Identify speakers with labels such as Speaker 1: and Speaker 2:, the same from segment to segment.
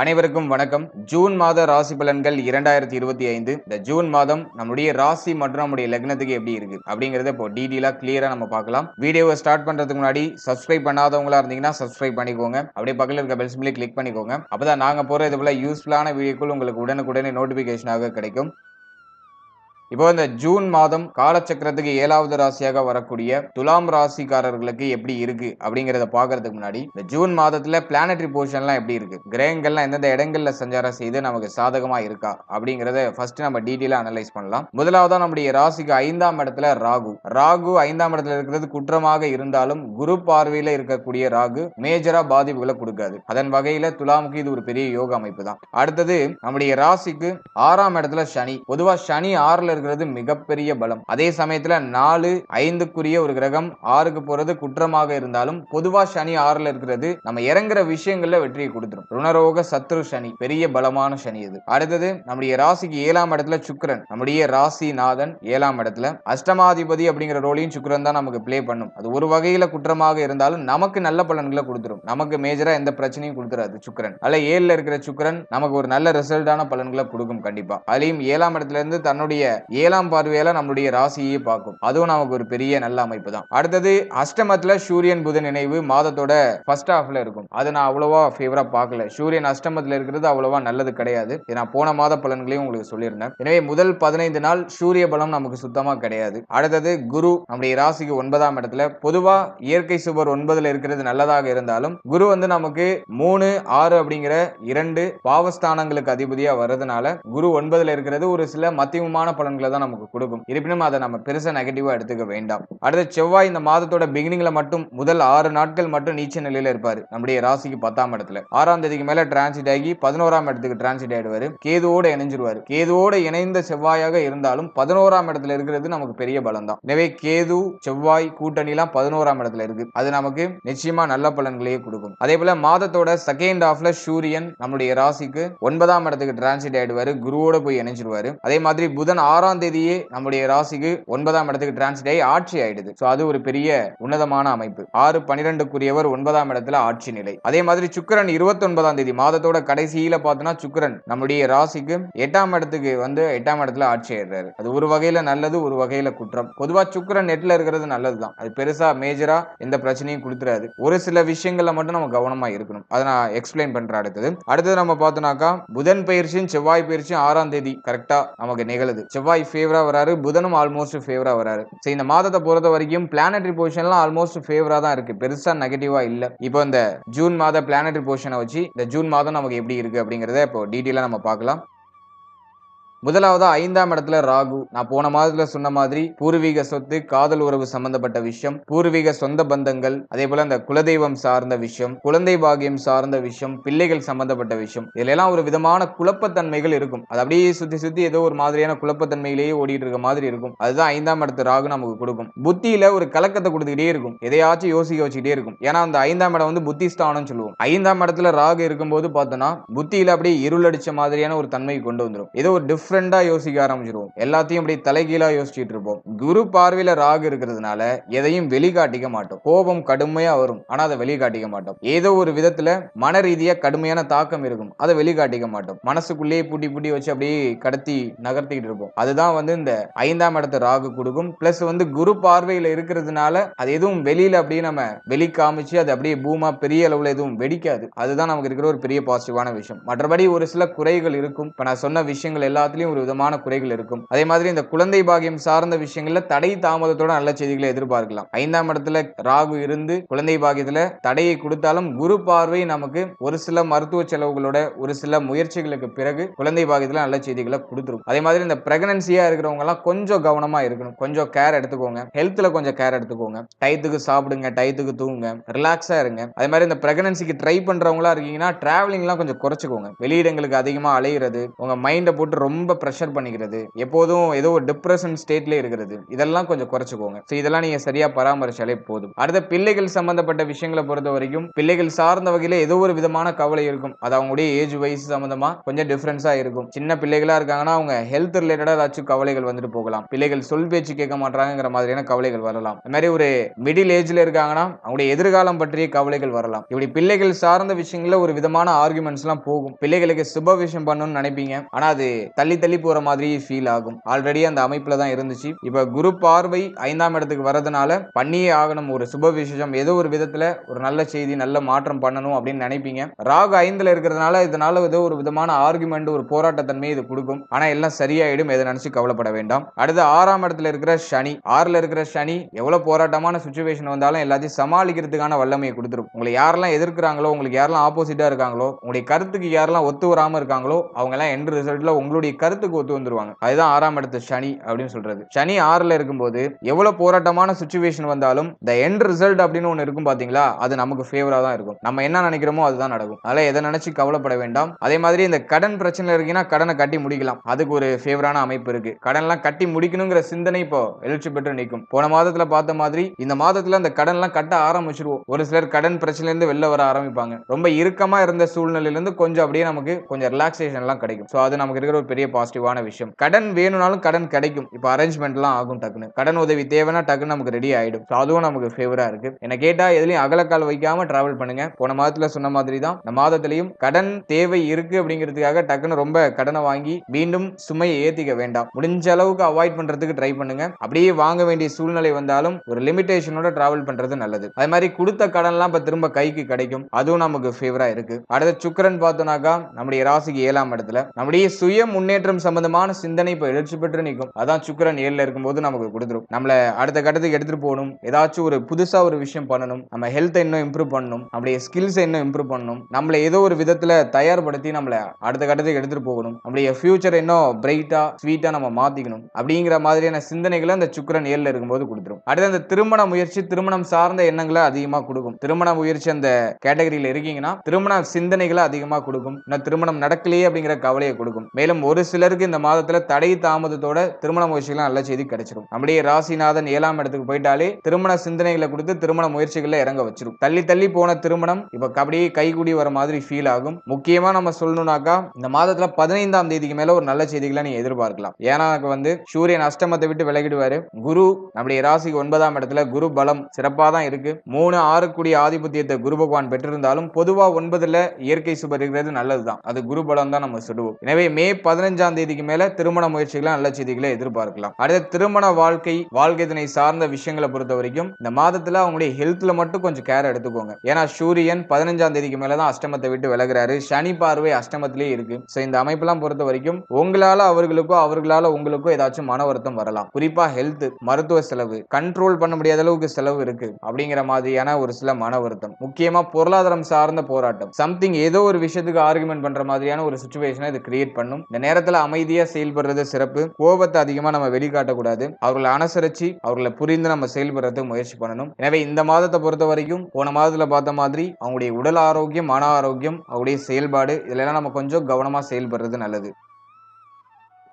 Speaker 1: அனைவருக்கும் வணக்கம். ஜூன் மாத ராசி பலன்கள் இரண்டாயிரத்தி இருபத்தி ஐந்து. இந்த ஜூன் மாதம் நம்முடைய ராசி மற்றும் நம்முடைய லக்னத்துக்கு எப்படி இருக்கு அப்படிங்கறத இப்போ டீடெயிலா கிளியரா நம்ம பார்க்கலாம். வீடியோவை ஸ்டார்ட் பண்றதுக்கு முன்னாடி சப்ஸ்கிரைப் பண்ணாதவங்களா இருந்தீங்கன்னா சப்ஸ்கிரைப் பண்ணிக்கோங்க. அப்படியே பக்கத்தில் இருக்க பெல் சிம்லி கிளிக் பண்ணிக்கோங்க. அப்பதான் நாங்க போற இது போல யூஸ்ஃபுல்லான வீடியோக்கள் உங்களுக்கு உடனுக்குடனே நோட்டிபிகேஷனாக கிடைக்கும். இப்போ இந்த ஜூன் மாதம் காலச்சக்கரத்துக்கு ஏழாவது ராசியாக வரக்கூடிய துலாம் ராசிக்காரர்களுக்கு எப்படி இருக்கு அப்படிங்கறத பாக்குறதுக்கு முன்னாடி இந்த ஜூன் மாதத்துல பிளானட்டரி பொசிஷன்லாம் எப்படி இருக்கு? கிரகங்கள்லாம் எந்தெந்த இடங்கள்ல சஞ்சாரம் செய்து நமக்கு சாதகமா இருக்கா அப்படிங்கறத ஃபர்ஸ்ட் நம்ம டீட்டெயிலா அனலைஸ் பண்ணலாம். முதலாவதா நம்முடைய ராசிக்கு ஐந்தாம் இடத்துல ராகு. ராகு ஐந்தாம் இடத்துல இருக்கிறது குற்றமாக இருந்தாலும் குரு பார்வையில இருக்கக்கூடிய ராகு மேஜரா பாதிப்புகளை கொடுக்காது. அதன் வகையில துலாமுக்கு இது ஒரு பெரிய யோக அமைப்பு தான். அடுத்தது நம்முடைய ராசிக்கு ஆறாம் இடத்துல சனி. பொதுவா சனி ஆறுல இருக்கிறது மிகப்பெரிய பலம். அதே சமயத்துல நாலு ஐந்துக்குரிய ஒரு கிரகம் ஆறுக்கு போறது குற்றமாக இருந்தாலும் பொதுவா சனி ஆறுல இருக்கிறது நம்ம இறங்குற விஷயங்கள்ல வெற்றியை கொடுத்துரும். ருணரோக சத்ரு சனி பெரிய பலமான சனி இது. அடுத்தது நம்முடைய ராசிக்கு ஏழாம் இடத்துல சுக்கரன். நம்முடைய ராசி நாதன் ஏழாம் இடத்துல. அஷ்டமாதிபதி அப்படிங்கிற ரோலையும் சுக்கரன் தான் நமக்கு பிளே பண்ணும். அது ஒரு வகையில குற்றமாக இருந்தாலும் நமக்கு நல்ல பலன்களை கொடுத்துரும். நமக்கு மேஜரா எந்த பிரச்சனையும் கொடுத்துறாது சுக்கிரன். அல்ல ஏழுல இருக்கிற சுக்கரன் நமக்கு ஒரு நல்ல ரிசல்ட்டான பலன்களை கொடுக்கும் கண்டிப்பா. அதுலயும் ஏழாம் இடத்துல இருந்து தன்னுடைய ஏழாம் பார்வையால நம்மளுடைய ராசியை பார்க்கும். அதுவும் நமக்கு ஒரு பெரிய நல்ல அமைப்பு தான் அடுத்தது அஷ்டமத்துல சூரியன் புதன் நினைவு மாதத்தோட ஃபர்ஸ்ட் ஹாஃப்ல இருக்கும். அது நான் அவ்வளவா ஃபேவரா பார்க்கல. சூரியன் அஷ்டமத்துல இருக்கிறது அவ்வளவா நல்லது கிடையாது. நான் போன மாத பலன்களையும் உங்களுக்கு சொல்லியிருந்தேன். எனவே முதல் பதினைந்து நாள் சூரிய பலம் நமக்கு சுத்தமா கிடையாது. அடுத்தது குரு நம்முடைய ராசிக்கு ஒன்பதாம் இடத்துல. பொதுவா இயற்கை சுவர் ஒன்பதுல இருக்கிறது நல்லதாக இருந்தாலும் குரு வந்து நமக்கு மூணு ஆறு அப்படிங்கிற இரண்டு பாவஸ்தானங்களுக்கு அதிபதியா வர்றதுனால குரு ஒன்பதுல இருக்கிறது ஒரு சில மத்தியமமான பலன்களை தான் நமக்கு கொடுக்கும். இருப்பினும் அதை நம்ம பெருசா நெகட்டிவா எடுத்துக்க வேண்டாம். அடுத்த செவ்வாய் இந்த மாதத்தோட பிகினிங்ல மட்டும் முதல் ஆறு நாட்கள் மட்டும் நீச்ச நிலையில இருப்பாரு. நம்முடைய ராசிக்கு பத்தாம் இடத்துல. ஆறாம் தேதிக்கு மேல டிரான்சிட் ஆகி பதினோராம் இடத்துக்கு டிரான்சிட் ஆயிடுவாரு. கேதுவோட இணைஞ்சிருவாரு. கேதுவோட இணைந்த செவ்வாயாக இருந்தாலும் பதினோராம் இடத்துல இருக்கிறது நமக்கு பெரிய பலம் தான் எனவே கேது செவ்வாய் கூட்டணி எல்லாம் பதினோராம் இடத்துல இருக்கு. அது நமக்கு நிச்சயமா நல்ல பலன்களையே கொடுக்கும். அதே போல மாதத்தோட செகண்ட் ஹாஃப்ல சூரியன் நம்முடைய ராசிக்கு ஒன்பதாம் இடத்துக்கு டிரான்சிட் ஆயிடுவாரு. குருவோட போய் இணைஞ்சிருவாரு. அதே மாதிரி புதன் ஆறாம் தேதியே நம்முடைய ராசிக்கு ஒன்பதாம் இடத்துக்கு டிரான்சிட் ஆகி ஆட்சி ஆயிடுது. ஸோ அது ஒரு பெரிய உன்னதமான அமைப்பு. ஆறு பனிரெண்டுக்குரியவர் ஒன்பதாம் இடத்துல ஆட்சி நிலை. அதே மாதிரி சுக்கிரன் இருபத்தி ஒன்பதாம் தேதி மாதத்தோட கடைசியில பார்த்தோம்னா சுக்கிரன் நம்முடைய ராசிக்கு எட்டாம் இடத்துக்கு வந்து எட்டாம் இடத்துல ஆட்சி ஆயிடுறாரு. அது ஒரு வகையில நல்லது ஒரு வகையில குற்றம். பொதுவா சுக்கரன் நெட்ல இருக்கிறது நல்லதுதான். அது பெருசா மேஜரா எந்த பிரச்சனையும் கொடுத்துறாது. ஒரு சில விஷயங்கள்ல மட்டும் நம்ம கவனமா இருக்கணும். அதை நான் எக்ஸ்பிளைன் பண்றேன் அடுத்தது. அடுத்தது நம்ம பார்த்தோம்னாக்கா புதன் பயிற்சியும் செவ்வாய் பயிற்சியும் ஆறாம் தேதி கரெக்டா நமக்கு நிகழுது. செவ்வாய் ஃபேவரா வராரு புதனும் ஆல்மோஸ்ட் ஃபேவரா வராரு. ஸோ இந்த மாதத்தை பொறுத்த வரைக்கும் பிளானட்ரி பொசிஷன்லாம் ஆல்மோஸ்ட் ஃபேவராக தான் இருக்கு. பெருசா நெகட்டிவா இல்ல. இப்போ இந்த ஜூன் மாத பிளானட்ரி பொசிஷனை வச்சு இந்த ஜூன் மாதம் நமக்கு எப்படி இருக்கு அப்படிங்கிறத இப்போ டீட்டெயிலாக நம்ம பார்க்கலாம். முதலாவதா ஐந்தாம் இடத்துல ராகு. நான் போன மாதத்துல சொன்ன மாதிரி பூர்வீக சொத்து காதல் உறவு சம்பந்தப்பட்ட விஷயம் பூர்வீக சொந்த பந்தங்கள் அதே போல அந்த குலதெய்வம் சார்ந்த விஷயம் குழந்தை பாகியம் சார்ந்த விஷயம் பிள்ளைகள் சம்பந்தப்பட்ட விஷயம். இதுல எல்லாம் ஒரு விதமான குழப்பத்தன்மைகள் இருக்கும். அது அப்படியே சுத்தி சுத்தி ஏதோ ஒரு மாதிரியான குழப்பத்தன்மையிலேயே ஓடிட்டு இருக்க மாதிரி இருக்கும். அதுதான் ஐந்தாம் இடத்து ராகு நமக்கு கொடுக்கும். புத்தியில ஒரு கலக்கத்தை கொடுத்துக்கிட்டே இருக்கும். எதையாச்சும் யோசிக்க வச்சுக்கிட்டே இருக்கும். ஏன்னா அந்த ஐந்தாம் இடம் வந்து புத்திஸ்தானம் சொல்லுவோம். ஐந்தாம் இடத்துல ராகு இருக்கும்போது பார்த்தோன்னா புத்தியில அப்படியே இருளடிச்ச மாதிரியான ஒரு தன்மை கொண்டு வந்துடும் ஏதோ ஒரு டிஃப்ரெண்ட் யோசிக்க ஆரம்பிச்சிருவோம். எல்லாத்தையும் அப்படியே தலைகீழா யோசிச்சுட்டு இருப்போம். குரு பார்வையில ராகு இருக்கிறதுனால எதையும் வெளிக்காட்டிக்க மாட்டோம். கோபம் கடுமையா வரும். ஆனா அதை வெளிக்காட்டிக்க மாட்டோம். ஏதோ ஒரு விதத்துல மன ரீதியா கடுமையான தாக்கம் இருக்கும். அதை வெளிக்காட்டிக்க மாட்டோம். மனசுக்குள்ளேயே பூட்டி பூட்டி வச்சு அப்படியே கடத்தி நகர்த்திக்கிட்டு இருப்போம். அதுதான் வந்து இந்த ஐந்தாம் இடத்து ராகு கொடுக்கும். பிளஸ் வந்து குரு பார்வையில இருக்கிறதுனால அது எதுவும் வெளியில அப்படியே நம்ம வெளி காமிச்சு அது அப்படியே பூமா பெரிய அளவுல எதுவும் வெடிக்காது. அதுதான் நமக்கு இருக்கிற ஒரு பெரிய பாசிட்டிவான விஷயம். மற்றபடி ஒரு சில குறைகள் இருக்கும். இப்ப நான் சொன்ன விஷயங்கள் எல்லாத்துலயும் ஒரு விதமான குறைகள் இருக்கும். அதே மாதிரி இந்த குழந்தை பாகியம் சார்ந்த விஷயங்கள்ல தடை தாமதத்தோட நல்ல செய்திகளை எதிர்பார்க்கலாம். ஐந்தாம் இடத்துல ராகு இருந்து குழந்தை பாகியத்துல தடையை கொடுத்தாலும் குரு பார்வை நமக்கு ஒரு சில மருத்துவ செலவுகளோட ஒரு சில முயற்சிகளுக்கு பிறகு குழந்தை பாகியத்துல நல்ல செய்திகளை கொடுத்துரும். அதே மாதிரி இந்த பிரெக்னன்சியா இருக்கிறவங்க எல்லாம் கொஞ்சம் கவனமா இருக்கணும். கொஞ்சம் கேர் எடுத்துக்கோங்க. ஹெல்த்ல கொஞ்சம் கேர் எடுத்துக்கோங்க. டயத்துக்கு சாப்பிடுங்க டயத்துக்கு தூங்குங்க ரிலாக்ஸா இருங்க. அதே மாதிரி இந்த பிரெக்னன்சிக்கு ட்ரை பண்றவங்களா இருக்கீங்கன்னா டிராவலிங்லாம் கொஞ்சம் குறைச்சிக்கோங்க. வெளியிடங்களுக்கு அதிகமா அலையிறது உங்க மைண்டை போட்டு ரொம்ப ரொம்ப ப்ரெஷர் பண்ணிக்கிறது. எப்போதும் ஏதோ ஒரு டிப்ரெஷன் ஸ்டேட்லேயே இருக்கிறது. இதெல்லாம் கொஞ்சம் குறைச்சிக்கோங்க. ஸோ இதெல்லாம் நீங்கள் சரியாக பராமரிச்சாலே போதும். அடுத்த பிள்ளைகள் சம்பந்தப்பட்ட விஷயங்களை பொறுத்த வரைக்கும் பிள்ளைகள் சார்ந்த வகையில் ஏதோ ஒரு விதமான கவலை இருக்கும். அது அவங்களுடைய ஏஜ் வயசு சம்பந்தமா கொஞ்சம் டிஃப்ரென்ஸாக இருக்கும். சின்ன பிள்ளைகளா இருக்காங்கன்னா அவங்க ஹெல்த் ரிலேட்டடாக ஏதாச்சும் கவலைகள் வந்துட்டு போகலாம். பிள்ளைகள் சொல் பேச்சு கேட்க மாட்டாங்கிற மாதிரியான கவலைகள் வரலாம். இந்த மாதிரி ஒரு மிடில் ஏஜ்ல இருக்காங்கன்னா அவங்களுடைய எதிர்காலம் பற்றிய கவலைகள் வரலாம். இப்படி பிள்ளைகள் சார்ந்த விஷயங்களில் ஒரு விதமான ஆர்குமெண்ட்ஸ் எல்லாம் போகும். பிள்ளைகளுக்கு சுப விஷயம் பண்ணணும்னு நினைப்பீங்க. ஆனா அது தள்ளி தள்ளி போற மாதிரி ஃபீல் ஆகும். ஆல்ரெடி அந்த அமைப்புல தான் இருந்துச்சு. இப்ப குரு பார்வை ஐந்தாம் இடத்துக்கு வரதுனால பண்ணியே ஆகணும். ஒரு சுப விசேஷம் ஏதோ ஒரு விதத்துல ஒரு நல்ல செய்தி நல்ல மாற்றம் பண்ணணும் அப்படின்னு நினைப்பீங்க. ராகு ஐந்துல இருக்கிறதுனால இதனால ஏதோ ஒரு விதமான ஆர்குமெண்ட் ஒரு போராட்டத்தன்மை இது கொடுக்கும். ஆனா எல்லாம் சரியாயிடும். எதை நினைச்சு கவலைப்பட வேண்டாம். அடுத்து ஆறாம் இடத்துல இருக்கிற சனி. ஆறுல இருக்கிற சனி எவ்வளவு போராட்டமான சுச்சுவேஷன் வந்தாலும் எல்லாத்தையும் சமாளிக்கிறதுக்கான வல்லமையை கொடுத்துரும். உங்களை யாரெல்லாம் எதிர்க்கிறாங்களோ உங்களுக்கு யாரெல்லாம் ஆப்போசிட்டா இருக்காங்களோ உங்களுடைய கருத்துக்கு யாரெல்லாம் ஒத்து வராம இருக்காங்களோ அவங்க எல்லாம் எண்ட் ரிசல்ட்ல உங்களுடைய கருத்துக்கு ஒத்து வந்துருவாங்க. அதுதான் ஆறாம் இடத்து சனி அப்படின்னு சொல்றது. சனி ஆறுல இருக்கும்போது எவ்வளவு போராட்டமான சுச்சுவேஷன் வந்தாலும் த எண்ட் ரிசல்ட் அப்படின்னு ஒன்று இருக்கும் பாத்தீங்களா? அது நமக்கு ஃபேவரா தான் இருக்கும். நம்ம என்ன நினைக்கிறோமோ அதுதான் நடக்கும். அதனால எதை நினைச்சு கவலைப்பட வேண்டாம். அதே மாதிரி இந்த கடன் பிரச்சனை இருக்கீங்கன்னா கடனை கட்டி முடிக்கலாம். அதுக்கு ஒரு ஃபேவரான அமைப்பு இருக்கு. கடன்லாம் கட்டி முடிக்கணுங்கிற சிந்தனை இப்போ எழுச்சி பெற்று நிற்கும். போன மாதத்துல பார்த்த மாதிரி இந்த மாதத்துல அந்த கடன்லாம் கட்ட ஆரம்பிச்சிருவோம். ஒரு சிலர் கடன் பிரச்சனையிலேருந்து வெளில வர ஆரம்பிப்பாங்க. ரொம்ப இறுக்கமா இருந்த சூழ்நிலையில இருந்து கொஞ்சம் அப்படியே நமக்கு கொஞ்சம் ரிலாக்ஸேஷன் எல்லாம் கிடைக்கும். ஸோ அது நமக்கு இருக்கிற ஒரு பெரிய பாசிட்டிவான விஷயம். கடன் வேணும்னாலும் கடன் கிடைக்கும். இப்போ அரேஞ்ச்மெண்ட்லாம் ஆகும் டக்குன்னு. கடன் உதவி தேவைன்னா டக்குன்னு நமக்கு ரெடி ஆகிடும் ஸோ அதுவும் நமக்கு ஃபேவராக இருக்கு. என்ன கேட்டால் எதுலையும் அகலக்கால் வைக்காமல் டிராவல் பண்ணுங்க. போன மாதத்தில் சொன்ன மாதிரி தான். இந்த மாதத்திலையும் கடன் தேவை இருக்கு அப்படிங்கிறதுக்காக டக்குன்னு ரொம்ப கடனை வாங்கி மீண்டும் சுமையை ஏற்றிக்க வேண்டாம். முடிஞ்ச அளவுக்கு அவாய்ட் பண்ணுறதுக்கு ட்ரை பண்ணுங்க. அப்படியே வாங்க வேண்டிய சூழ்நிலை வந்தாலும் ஒரு லிமிடேஷனோட டிராவல் பண்ணுறது நல்லது. அது மாதிரி கொடுத்த கடன்லாம் இப்போ திரும்ப கைக்கு கிடைக்கும். அதுவும் நமக்கு ஃபேவராக இருக்கு. அடுத்த சுக்கரன் பார்த்தோம்னாக்கா நம்முடைய ராசிக்கு ஏழாம் இடத்துல. நம்முடைய சுய முன்னேற்றம் சம்பந்தமான சிந்தனை இப்போ எழுச்சி பெற்று நிற்கும். அதான் சுக்கிரன் ஏழில் இருக்கும்போது நமக்கு கொடுத்துரும். நம்மள அடுத்த கட்டத்துக்கு எடுத்துட்டு போகணும். ஏதாச்சும் ஒரு புதுசா ஒரு விஷயம் பண்ணணும். நம்ம ஹெல்த்தை இன்னும் இம்ப்ரூவ் பண்ணணும். நம்மளுடைய ஸ்கில்ஸை இன்னும் இம்ப்ரூவ் பண்ணணும். நம்மளை ஏதோ ஒரு விதத்துல தயார்படுத்தி நம்மளை அடுத்த கட்டத்துக்கு எடுத்துட்டு போகணும். நம்மளுடைய ஃபியூச்சர் இன்னும் பிரைட்டா ஸ்வீட்டா நம்ம மாத்திக்கணும். அப்படிங்கிற மாதிரியான சிந்தனைகளை அந்த சுக்கிரன் ஏழில் இருக்கும்போது கொடுத்துரும். அடுத்து அந்த திருமண முயற்சி திருமணம் சார்ந்த எண்ணங்களை அதிகமா கொடுக்கும். திருமண முயற்சி அந்த கேட்டகரியில் இருக்கீங்கன்னா திருமண சிந்தனைகளை அதிகமா கொடுக்கும். இன்னும் திருமணம் நடக்கலையே அப்படிங்கிற கவலையை கொடுக்கும். மேலும் ஒரு சிலருக்கு இந்த மாதத்துல தடை தாமதத்தோட திருமண முயற்சிகள் நல்ல செய்தி கிடைச்சிரும். நம்முடைய ராசிநாதன் ஏழாம் இடத்துக்கு போயிட்டாலே திருமண சிந்தனைகளை கொடுத்து திருமண முயற்சிகள்ல இறங்க வச்சிடும் தள்ளி தள்ளி போன திருமணம் இப்ப அப்படியே கைகூடி வர மாதிரி ஃபீல் ஆகும். முக்கியமா நம்ம சொல்லணும்னாக்கா இந்த மாதத்துல பதினைந்தாம் தேதிக்கு மேல ஒரு நல்ல செய்திகளை நீ எதிர்பார்க்கலாம். ஏன்னா வந்து சூரியன் அஷ்டமத்தை விட்டு விலகிடுவாரு. குரு நம்முடைய ராசிக்கு ஒன்பதாம் இடத்துல குரு பலம் சிறப்பா தான் இருக்கு. மூணு ஆறு கூடிய ஆதிபத்தியத்தை குரு பகவான் பெற்றிருந்தாலும் பொதுவா ஒன்பதுல இயற்கை சுபர் இருக்கிறது நல்லதுதான். அது குரு பலம் தான் நம்ம சொல்லுவோம். எனவே மே பதினஞ்சாம் தேதிக்கு மேல திருமண முயற்சிகளை நல்ல செய்திகளை எதிர்பார்க்கலாம். அடுத்த திருமண வாழ்க்கை வாழ்க்கை சார்ந்த விஷயங்களை பொறுத்த வரைக்கும் இந்த மாதத்துல அவங்களுடைய ஹெல்த்ல மட்டும் கொஞ்சம் கேர் எடுத்துக்கோங்க. ஏன்னா சூரியன் பதினஞ்சாம் தேதிக்கு மேலதான் அஷ்டமத்தை விட்டு விலகிறாரு. சனி பார்வை அஷ்டமத்திலேயே இருக்கு. சோ இந்த அமைப்பெல்லாம் பொறுத்த வரைக்கும் உங்களால அவர்களுக்கோ அவர்களால உங்களுக்கோ ஏதாச்சும் மன வருத்தம் வரலாம். குறிப்பா ஹெல்த் மருத்துவ செலவு கண்ட்ரோல் பண்ண முடியாத அளவுக்கு செலவு இருக்கு அப்படிங்கிற மாதிரியான ஒரு சில மன வருத்தம். முக்கியமா பொருளாதாரம் சார்ந்த போராட்டம். சம்திங் ஏதோ ஒரு விஷயத்துக்கு ஆர்குமெண்ட் பண்ற மாதிரியான ஒரு சுச்சுவேஷனை இது கிரியேட் பண்ணும். இந்த நேரத்துல அமைதியா செயல்படுறது சிறப்பு. கோபத்தை அதிகமா நம்ம வெளிக்காட்டக்கூடாது. அவர்களை அனுசரிச்சு அவர்களை புரிந்து நம்ம செயல்படுறதுக்கு முயற்சி பண்ணணும். எனவே இந்த மாதத்தை பொறுத்த வரைக்கும் போன மாதத்துல பார்த்த மாதிரி அவங்களுடைய உடல் ஆரோக்கியம் மன ஆரோக்கியம் அவருடைய செயல்பாடு இதுல நம்ம கொஞ்சம் கவனமா செயல்படுறது நல்லது.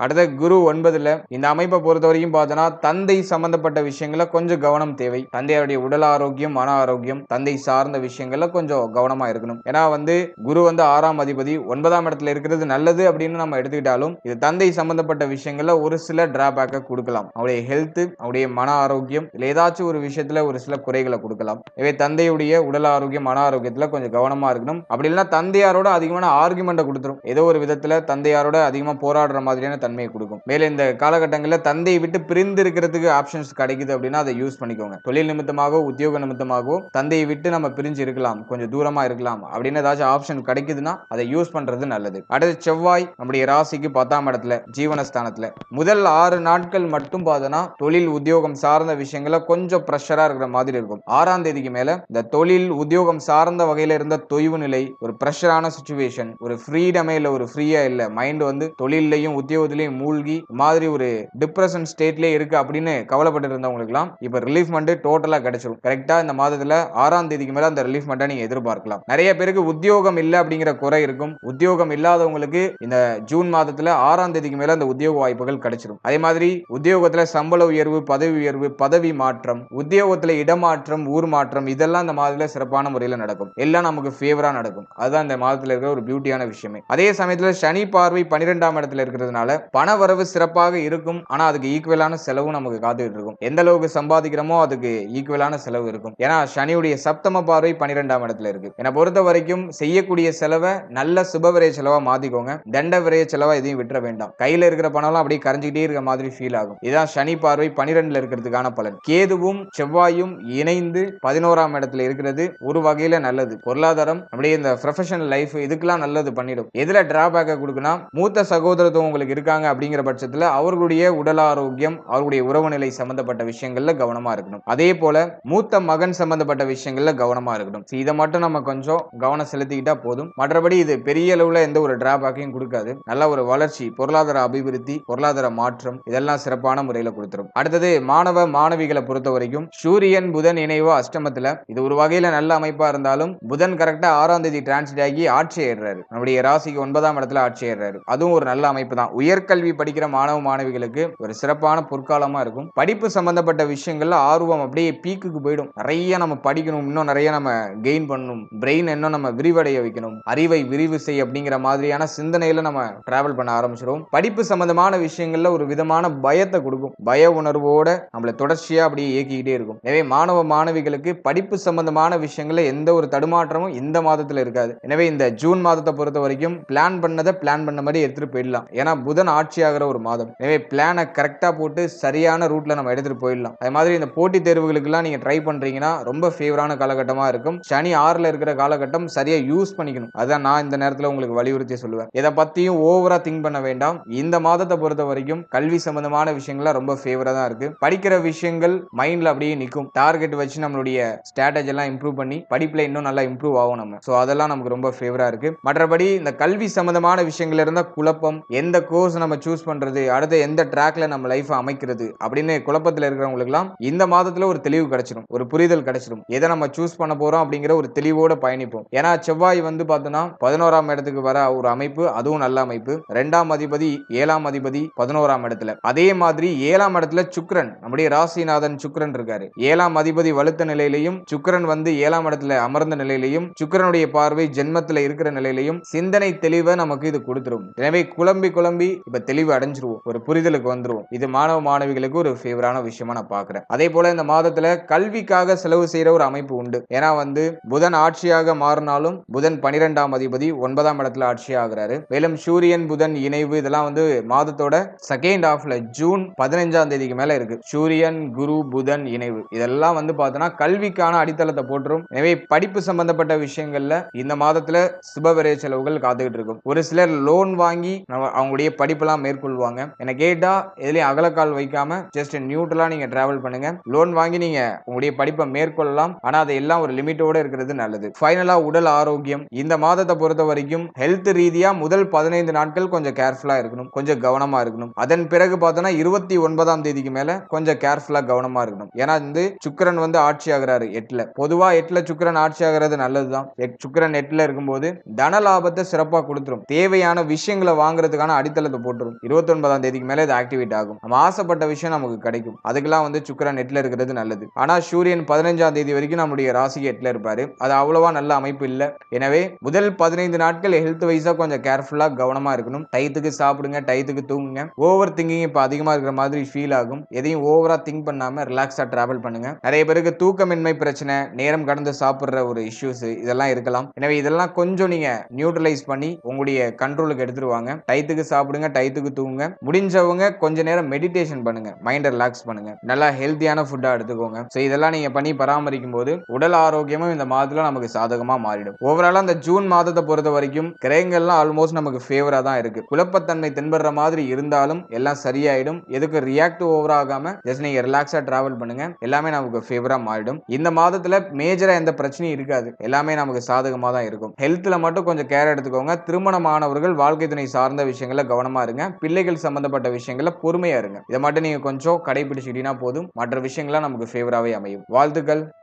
Speaker 1: அடுத்த குரு ஒன்பதுல இந்த அமைப்பை பொறுத்த வரைக்கும் பார்த்தோன்னா தந்தை சம்பந்தப்பட்ட விஷயங்கள கொஞ்சம் கவனம் தேவை. தந்தையாருடைய உடல் ஆரோக்கியம் மன ஆரோக்கியம் தந்தை சார்ந்த விஷயங்கள்ல கொஞ்சம் கவனமா இருக்கணும். ஏன்னா வந்து குரு வந்து ஆறாம் அதிபதி ஒன்பதாம் இடத்துல இருக்கிறது நல்லது அப்படின்னு நம்ம எடுத்துக்கிட்டாலும் இது தந்தை சம்பந்தப்பட்ட விஷயங்கள்ல ஒரு சில டிராபேக்கை கொடுக்கலாம். அவருடைய ஹெல்த் அவருடைய மன ஆரோக்கியம் இல்லை ஏதாச்சும் ஒரு விஷயத்துல ஒரு சில குறைகளை கொடுக்கலாம். இவை தந்தையுடைய உடல் ஆரோக்கியம் மன ஆரோக்கியத்துல கொஞ்சம் கவனமா இருக்கணும். அப்படி இல்லைன்னா தந்தையாரோட அதிகமான ஆர்குமெண்ட்டை கொடுத்துரும். ஏதோ ஒரு விதத்துல தந்தையாரோட அதிகமா போராடுற மாதிரியான தன்மையை கொடுக்கும். மேலும் இந்த காலகட்டங்களில் தந்தையை விட்டு பிரிந்து இருக்கிறதுக்கு ஆப்ஷன்ஸ் கிடைக்குது அப்படின்னா அதை யூஸ் பண்ணிக்கோங்க. தொழில் நிமித்தமாகவோ உத்தியோக நிமித்தமாகவோ தந்தையை விட்டு நம்ம பிரிஞ்சு இருக்கலாம். கொஞ்சம் தூரமா இருக்கலாம். அப்படின்னு ஏதாச்சும் ஆப்ஷன் கிடைக்குதுன்னா அதை யூஸ் பண்றது நல்லது. அடுத்து செவ்வாய் நம்முடைய ராசிக்கு பத்தாம் இடத்துல ஜீவனஸ்தானத்துல. முதல் ஆறு நாட்கள் மட்டும் பார்த்தோன்னா தொழில் உத்தியோகம் சார்ந்த விஷயங்கள கொஞ்சம் ப்ரெஷரா இருக்கிற மாதிரி இருக்கும். ஆறாம் தேதிக்கு மேல இந்த தொழில் உத்தியோகம் சார்ந்த வகையில இருந்த தொய்வு நிலை ஒரு ப்ரெஷரான சுச்சுவேஷன் ஒரு ஃப்ரீடமே இல்லை ஒரு ஃப்ரீயா இல்லை மைண்ட் வந்து தொழிலையும் உத்தியோக உத்தியோகத்திலேயே மூழ்கி மாதிரி ஒரு டிப்ரெஷன் ஸ்டேட்லேயே இருக்கு அப்படின்னு கவலைப்பட்டு இருந்தவங்களுக்குலாம் இப்ப ரிலீஃப் மண்ட் டோட்டலா கிடைச்சிடும் கரெக்டா இந்த மாதத்துல ஆறாம் தேதிக்கு மேல அந்த ரிலீஃப் மண்டை நீங்க எதிர்பார்க்கலாம். நிறைய பேருக்கு உத்தியோகம் இல்ல அப்படிங்கிற குறை இருக்கும். உத்தியோகம் இல்லாதவங்களுக்கு இந்த ஜூன் மாதத்துல ஆறாம் தேதிக்கு மேல அந்த உத்தியோக வாய்ப்புகள் கிடைச்சிடும் அதே மாதிரி உத்தியோகத்துல சம்பள உயர்வு பதவி உயர்வு பதவி மாற்றம் உத்தியோகத்துல இடமாற்றம் ஊர் மாற்றம் இதெல்லாம் இந்த மாதத்துல சிறப்பான முறையில் நடக்கும். எல்லாம் நமக்கு ஃபேவரா நடக்கும். அதுதான் இந்த மாதத்துல இருக்கிற ஒரு பியூட்டியான விஷயமே. அதே சமயத்துல சனி பார்வை பன்னிரெண்டாம் இடத்துல இருக்கிறதுனால பண வரவு சிறப்பாக இருக்கும். ஆனா அதுக்கு ஈக்குவலான செலவும் நமக்கு காத்துக்கிட்டு இருக்கும். எந்த அளவுக்கு சம்பாதிக்கிறோமோ அதுக்கு ஈக்குவலான செலவு இருக்கும். ஏன்னா சனியுடைய சப்தம பார்வை பன்னிரெண்டாம் இடத்துல இருக்கு. என்னை பொறுத்த வரைக்கும் செய்யக்கூடிய செலவை நல்ல சுபவிரய செலவா மாத்திக்கோங்க. தண்ட விரைய செலவா எதையும் விட்டுற வேண்டாம். கையில இருக்கிற பணம்லாம் அப்படியே கரைஞ்சிக்கிட்டே இருக்க மாதிரி ஃபீல் ஆகும். இதான் சனி பார்வை பனிரெண்டுல இருக்கிறதுக்கான பலன். கேதுவும் செவ்வாயும் இணைந்து பதினோராம் இடத்துல இருக்கிறது ஒரு வகையில நல்லது. பொருளாதாரம் அப்படியே இந்த ப்ரொஃபஷனல் லைஃப் இதுக்கெல்லாம் நல்லது பண்ணிடும். எதுல டிராபேக்கை கொடுக்குன்னா மூத்த சகோதரத்துவம் உங்களுக்கு இருக்காங்க அப்படிங்கிற பட்சத்துல அவர்களுடைய உடல் ஆரோக்கியம் அவர்களுடைய உறவு நிலை சம்பந்தப்பட்ட விஷயங்கள்ல கவனமா இருக்கணும். அதே போல மூத்த மகன் சம்பந்தப்பட்ட விஷயங்கள்ல கவனமா இருக்கணும். இதை மட்டும் நம்ம கொஞ்சம் கவனம் செலுத்திக்கிட்டா போதும். மற்றபடி இது பெரிய அளவுல எந்த ஒரு டிராபேக்கையும் கொடுக்காது. நல்ல ஒரு வளர்ச்சி பொருளாதார அபிவிருத்தி பொருளாதார மாற்றம் இதெல்லாம் சிறப்பான முறையில கொடுத்துரும். அடுத்தது மாணவ மாணவிகளை பொறுத்த வரைக்கும் சூரியன் புதன் இணைவு அஷ்டமத்துல இது ஒரு வகையில நல்ல அமைப்பா இருந்தாலும் புதன் கரெக்டா ஆறாம் தேதி டிரான்ஸ்லேட் ஆகி ஆட்சி ஏறுறாரு நம்முடைய ராசிக்கு ஒன்பதாம் இடத்துல ஆட்சி ஏறுறாரு அதுவும் ஒரு நல்ல அமைப்பு தான். உயர் உயர்கல்வி படிக்கிற மாணவ மாணவிகளுக்கு ஒரு சிறப்பான பொற்காலமா இருக்கும். படிப்பு சம்பந்தப்பட்ட விஷயங்கள்ல ஆர்வம் அப்படியே பீக்குக்கு போயிடும். நிறைய நம்ம படிக்கணும் இன்னும் நிறைய நம்ம கெயின் பண்ணணும். பிரெயின் இன்னும் நம்ம விரிவடைய வைக்கணும். அறிவை விரிவு செய் அப்படிங்கிற மாதிரியான சிந்தனையில நம்ம டிராவல் பண்ண ஆரம்பிச்சிடும் படிப்பு சம்பந்தமான விஷயங்கள்ல ஒரு விதமான பயத்தை கொடுக்கும். பய உணர்வோட நம்மளை தொடர்ச்சியா அப்படியே இயக்கிக்கிட்டே இருக்கும். எனவே மாணவ மாணவிகளுக்கு படிப்பு சம்பந்தமான விஷயங்கள்ல எந்த ஒரு தடுமாற்றமும் இந்த மாதத்துல இருக்காது. எனவே இந்த ஜூன் மாதத்தை பொறுத்த வரைக்கும் பிளான் பண்ணதை பிளான் பண்ண மாதிரி எடுத்துட்டு போயிடலாம். ஏன்னா புதன் ஆட்சி ஆகிற ஒரு மாதம். எனவே பிளானை கரெக்டாக போட்டு சரியான ரூட்ல நம்ம எடுத்துட்டு போயிடலாம். அது மாதிரி இந்த போட்டித் தேர்வுகளுக்கெல்லாம் நீங்க ட்ரை பண்றீங்கன்னா ரொம்ப ஃபேவரான காலகட்டமாக இருக்கும். சனி ஆறில் இருக்கிற காலகட்டம் சரியாக யூஸ் பண்ணிக்கணும். அதான் நான் இந்த நேரத்தில் உங்களுக்கு வலியுறுத்தி சொல்லுவேன். இதை பத்தியும் ஓவரா திங்க் பண்ண வேண்டாம். இந்த மாதத்தை பொறுத்த வரைக்கும் கல்வி சம்பந்தமான விஷயங்கள்லாம் ரொம்ப ஃபேவரா தான் இருக்கு. படிக்கிற விஷயங்கள் மைண்ட்ல அப்படியே நிற்கும். டார்கெட் வச்சு நம்மளுடைய ஸ்ட்ராட்டஜி எல்லாம் இம்ப்ரூவ் பண்ணி படிப்புல இன்னும் நல்லா இம்ப்ரூவ் ஆகும் நம்ம. ஸோ அதெல்லாம் நமக்கு ரொம்ப ஃபேவரா இருக்கு. மற்றபடி இந்த கல்வி சம்பந்தமான விஷயங்கள் இருந்தால் குழப்பம் எந்த கோர்ஸ் நம்ம சூஸ் பண்றது அடுத்து எந்த ட்ராக்ல நம்ம லைஃப்பை அமைக்கிறது அப்படின்னு குழப்பத்தில் இருக்கிறவங்களுக்குலாம் இந்த மாதத்துல ஒரு தெளிவு கிடைச்சிடும் ஒரு புரிதல் கிடைச்சிடும் எதை நம்ம சூஸ் பண்ண போறோம் அப்படிங்கிற ஒரு தெளிவோட பயணிப்போம். ஏன்னா செவ்வாய் வந்து பார்த்தோன்னா பதினோராம் இடத்துக்கு வர ஒரு அமைப்பு அதுவும் நல்ல அமைப்பு. ரெண்டாம் அதிபதி ஏழாம் அதிபதி பதினோராம் இடத்துல. அதே மாதிரி ஏழாம் இடத்துல சுக்ரன் நம்முடைய ராசிநாதன் சுக்ரன் இருக்காரு. ஏழாம் அதிபதி வலுத்த நிலையிலையும் சுக்ரன் வந்து ஏழாம் இடத்துல அமர்ந்த நிலையிலையும் சுக்கிரனுடைய பார்வை ஜென்மத்தில் இருக்கிற நிலையிலையும் சிந்தனை தெளிவை நமக்கு இது கொடுத்துரும். எனவே குழம்பி குழம்பி இப்ப தெளிவு அடைஞ்சிருவோம். ஒரு புரிதலுக்கு வந்துருவோம். இது மாணவ மாணவிகளுக்கு ஒரு ஃபேவரான விஷயமா நான் பாக்குறேன். அதே போல இந்த மாதத்துல கல்விக்காக செலவு செய்யற ஒரு அமைப்பு உண்டு. ஏன்னா வந்து புதன் ஆட்சியாக மாறினாலும் புதன் பனிரெண்டாம் அதிபதி ஒன்பதாம் இடத்துல ஆட்சி ஆகிறாரு. மேலும் சூரியன் புதன் இணைவு இதெல்லாம் வந்து மாதத்தோட செகண்ட் ஹாஃப்ல ஜூன் பதினஞ்சாம் தேதிக்கு மேல இருக்கு. சூரியன் குரு புதன் இணைவு. இதெல்லாம் வந்து பார்த்தோன்னா கல்விக்கான அடித்தளத்தை போட்டுரும் எனவே படிப்பு சம்பந்தப்பட்ட விஷயங்கள்ல இந்த மாதத்துல சுபவிரய செலவுகள் காத்துக்கிட்டு இருக்கும். ஒரு சிலர் லோன் வாங்கி நம்ம அவங்களுடைய படிப்பெல்லாம் மேற்கொள்வாங்க. என்ன கேட்டா எதுலயும் அகலக்கால் வைக்காம ஜஸ்ட் நியூட்ரலா நீங்க டிராவல் பண்ணுங்க. லோன் வாங்கி நீங்க உங்களுடைய படிப்பை மேற்கொள்ளலாம். ஆனா அது எல்லாம் ஒரு லிமிட்டோட இருக்கிறது நல்லது. ஃபைனலா உடல் ஆரோக்கியம். இந்த மாதத்தை பொறுத்த வரைக்கும் ஹெல்த் ரீதியா முதல் பதினைந்து நாட்கள் கொஞ்சம் கேர்ஃபுல்லா இருக்கணும். கொஞ்சம் கவனமா இருக்கணும். அதன் பிறகு பார்த்தோன்னா இருபத்தி ஒன்பதாம் தேதிக்கு மேல கொஞ்சம் கேர்ஃபுல்லா கவனமா இருக்கணும். ஏன்னா வந்து சுக்கரன் வந்து ஆட்சி ஆகிறாரு எட்டுல. பொதுவா எட்டுல சுக்கிரன் ஆட்சி ஆகிறது நல்லதுதான். எட்- சுக்கிரன் எட்டுல இருக்கும்போது தன லாபத்தை சிறப்பாக கொடுத்துரும். தேவையான விஷயங்களை வாங்குறதுக்கான அடித்தளத்தை போட்டுரும். இருபத்தி ஒன்பதாம் தேதிக்கு மேலே இது ஆக்டிவேட் ஆகும். நம்ம ஆசைப்பட்ட விஷயம் நமக்கு கிடைக்கும். அதுக்கெல்லாம் வந்து சுக்கரன் எட்டுல இருக்கிறது நல்லது. ஆனா சூரியன் பதினஞ்சாம் தேதி வரைக்கும் நம்முடைய ராசிக்கு எட்டுல இருப்பாரு. அது அவ்வளவா நல்ல அமைப்பு இல்லை. எனவே முதல் பதினைந்து நாட்கள் ஹெல்த் வைஸா கொஞ்சம் கேர்ஃபுல்லா கவனமா இருக்கணும். டயத்துக்கு சாப்பிடுங்க டயத்துக்கு தூங்குங்க. ஓவர் திங்கிங் இப்ப அதிகமா இருக்கிற மாதிரி ஃபீல் ஆகும். எதையும் ஓவரா திங்க் பண்ணாம ரிலாக்ஸா டிராவல் பண்ணுங்க. நிறைய பேருக்கு தூக்கமின்மை பிரச்சனை நேரம் கடந்து சாப்பிடுற ஒரு இஷ்யூஸ் இதெல்லாம் இருக்கலாம். எனவே இதெல்லாம் கொஞ்சம் நீங்க நியூட்ரலைஸ் பண்ணி உங்களுடைய கண்ட்ரோலுக்கு எடுத்துருவாங்க டயத்துக்கு சாப்பிடுங்க டயத்துக்கு தூங்குங்க. முடிஞ்சவங்க கொஞ்ச நேரம் மெடிடேஷன் பண்ணுங்க. மைண்டை ரிலாக்ஸ் பண்ணுங்க. நல்லா ஹெல்த்தியான ஃபுட்டா எடுத்துக்கோங்க. ஸோ இதெல்லாம் நீங்க பண்ணி பராமரிக்கும் போது உடல் ஆரோக்கியமும் இந்த மாதத்துல நமக்கு சாதகமா மாறிடும். ஓவராலா அந்த ஜூன் மாதத்தை பொறுத்த வரைக்கும் கிரகங்கள்லாம் ஆல்மோஸ்ட் நமக்கு ஃபேவரா தான் இருக்கு. குழப்பத்தன்மை தென்படுற மாதிரி இருந்தாலும் எல்லாம் சரியாயிடும். எதுக்கு ரியாக்ட் ஓவர் ஆகாம ஜஸ்ட் நீங்க ரிலாக்ஸா டிராவல் பண்ணுங்க. எல்லாமே நமக்கு ஃபேவரா மாறிடும். இந்த மாதத்துல மேஜரா எந்த பிரச்சனையும் இருக்காது. எல்லாமே நமக்கு சாதகமா தான் இருக்கும். ஹெல்த்ல மட்டும் கொஞ்சம் கேர் எடுத்துக்கோங்க. திருமணமானவர்கள் வாழ்க்கை துணை சார்ந்த விஷயங்களை கவனமாக கவனமா இருங்க பிள்ளைகள் சம்பந்தப்பட்ட விஷயங்களை பொறுமையா இருங்க. இதை மட்டும் நீங்க கொஞ்சம் கடைபிடிச்சிக்கிட்டீங்கன்னா போதும். மற்ற விஷயங்கள்லாம் நமக்கு ஃபேவராகவே அமையும். வாழ்த்துக்கள்.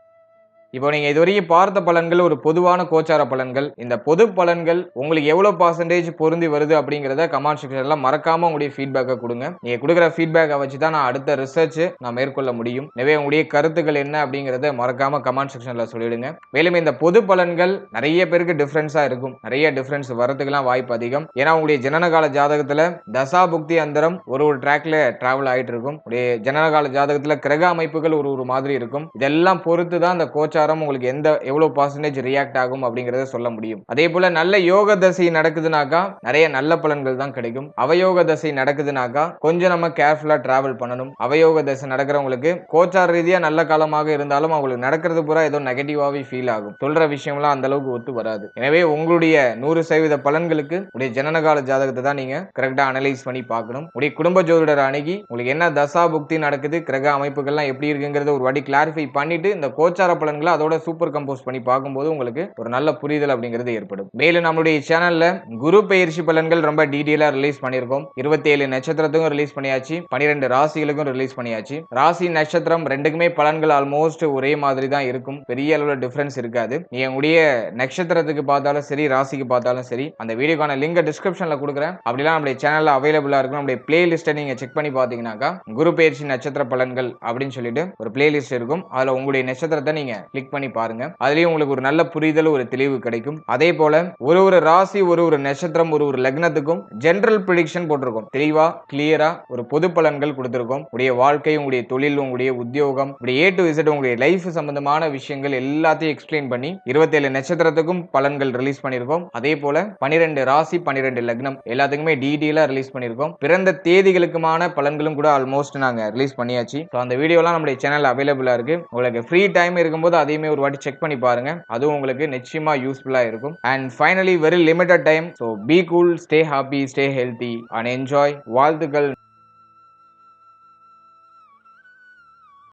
Speaker 1: இப்போ நீங்கள் இதுவரைக்கும் பார்த்த பலன்கள் ஒரு பொதுவான கோச்சார பலன்கள். இந்த பொது பலன்கள் உங்களுக்கு எவ்வளோ பர்சன்டேஜ் பொருந்தி வருது அப்படிங்கிறத கமெண்ட் செக்ஷனில் மறக்காமல் உங்களுடைய ஃபீட்பேக்கை கொடுங்க. நீங்கள் கொடுக்குற ஃபீட்பேக்கை வச்சு தான் நான் அடுத்த ரிசர்ச் நான் மேற்கொள்ள முடியும். எனவே உங்களுடைய கருத்துக்கள் என்ன அப்படிங்கிறத மறக்காம கமெண்ட் செக்ஷனில் சொல்லிடுங்க. மேலும் இந்த பொது பலன்கள் நிறைய பேருக்கு டிஃப்ரென்ஸாக இருக்கும். நிறைய டிஃப்ரென்ஸ் வரதுக்கெல்லாம் வாய்ப்பு அதிகம். ஏன்னா உங்களுடைய ஜனனகால ஜாதகத்தில் தசா புக்தி அந்தரம் ஒரு ஒரு ட்ராக்ல டிராவல் ஆகிட்டு இருக்கும். உங்களுடைய ஜனனகால ஜாதகத்தில் கிரக அமைப்புகள் ஒரு ஒரு மாதிரி இருக்கும். இதெல்லாம் பொறுத்து தான் அந்த கோச்சாரம் உங்களுக்கு எந்த எவ்வளவு பர்சன்டேஜ் ரியாக்ட் ஆகும் அப்படிங்கறத சொல்ல முடியும். அதே போல நல்ல யோக தசை நடக்குதுனாக்கா நிறைய நல்ல பலன்கள் தான் கிடைக்கும். அவயோக தசை நடக்குதுனாக்கா கொஞ்சம் நம்ம கேர்ஃபுல்லா டிராவல் பண்ணணும். அவயோக தசை நடக்கிறவங்களுக்கு கோச்சார ரீதியா நல்ல காலமாக இருந்தாலும் அவங்களுக்கு நடக்கிறது பூரா ஏதோ நெகட்டிவாவே ஃபீல் ஆகும். சொல்ற விஷயம்லாம் அந்த அளவுக்கு ஒத்து வராது. எனவே உங்களுடைய நூறு சதவீத பலன்களுக்கு உடைய ஜனனகால ஜாதகத்தை தான் நீங்க கரெக்டா அனலைஸ் பண்ணி பார்க்கணும். உடைய குடும்ப ஜோதிடர் அணுகி உங்களுக்கு என்ன தசா புக்தி நடக்குது கிரக அமைப்புகள்லாம் எப்படி இருக்குங்கிறத ஒரு வாட்டி கிளாரிஃபை பண்ணிட்டு இந்த கோச்சார பலன்களை அதோட சூப்பர் கம்போஸ் பண்ணி பார்க்கும்போது உங்களுக்கு ஒரு நல்ல புரிதல் அப்படிங்கிறது ஏற்படும். மேலும் நம்மளுடைய சேனல்ல குரு பயிற்சி பலன்கள் ரொம்ப டீட்டெயிலா ரிலீஸ் பண்ணியிருக்கோம். இருபத்தி நட்சத்திரத்துக்கும் ரிலீஸ் பண்ணியாச்சு. பனிரெண்டு ராசிகளுக்கும் ரிலீஸ் பண்ணியாச்சு. ராசி நட்சத்திரம் ரெண்டுக்குமே பலன்கள் ஆல்மோஸ்ட் ஒரே மாதிரி தான் இருக்கும். பெரிய அளவுல டிஃபரன்ஸ் இருக்காது. நீங்க உங்களுடைய நட்சத்திரத்துக்கு பார்த்தாலும் சரி ராசிக்கு பார்த்தாலும் சரி அந்த வீடியோக்கான லிங்க் டிஸ்கிரிப்ஷன்ல கொடுக்குறேன். அப்படிலாம் நம்மளுடைய சேனல்ல அவைலபிளா இருக்கும். நம்மளுடைய பிளேலிஸ்ட்டை நீங்க செக் பண்ணி பார்த்தீங்கன்னாக்கா குரு பயிற்சி நட்சத்திர பலன்கள் அப்படின்னு சொல்லிட்டு ஒரு பிளேலிஸ்ட் இருக்கும். அதுல உங்களுடைய நட்சத்திரத்தை நீங்க கிளிக் பண்ணி பாருங்க. அதுலயும் உங்களுக்கு ஒரு நல்ல புரிதல் ஒரு தெளிவு கிடைக்கும். அதே போல ஒரு ஒரு ராசி ஒரு ஒரு நட்சத்திரம் ஒரு ஒரு லக்னத்துக்கும் ஜென்ரல் ப்ரிடிக்ஷன் போட்டிருக்கோம். தெளிவா கிளியரா ஒரு பொது பலன்கள் கொடுத்திருக்கோம். உடைய வாழ்க்கை உங்களுடைய தொழில் உங்களுடைய உத்தியோகம் இப்படி ஏ டு இசட் உங்களுடைய லைஃப் சம்பந்தமான விஷயங்கள் எல்லாத்தையும் எக்ஸ்பிளைன் பண்ணி இருபத்தேழு நட்சத்திரத்துக்கும் பலன்கள் ரிலீஸ் பண்ணியிருக்கோம். அதே போல பனிரெண்டு ராசி பனிரெண்டு லக்னம் எல்லாத்துக்குமே டீடெயிலா ரிலீஸ் பண்ணியிருக்கோம். பிறந்த தேதிகளுக்குமான பலன்களும் கூட ஆல்மோஸ்ட் நாங்க ரிலீஸ் பண்ணியாச்சு. ஸோ அந்த வீடியோலாம் நம்முடைய சேனல் அவைலபிளா இருக்கு. உங்களுக்கு ஃப்ரீ டைம் இருக்கும்போது அதையுமே ஒரு வாட்டி செக் பண்ணி பாருங்க. அதுவும் உங்களுக்கு நிச்சயமா யூஸ்ஃபுல்லா இருக்கும். And finally very limited time so be cool stay happy stay healthy and enjoy வாழ்த்துக்கள்.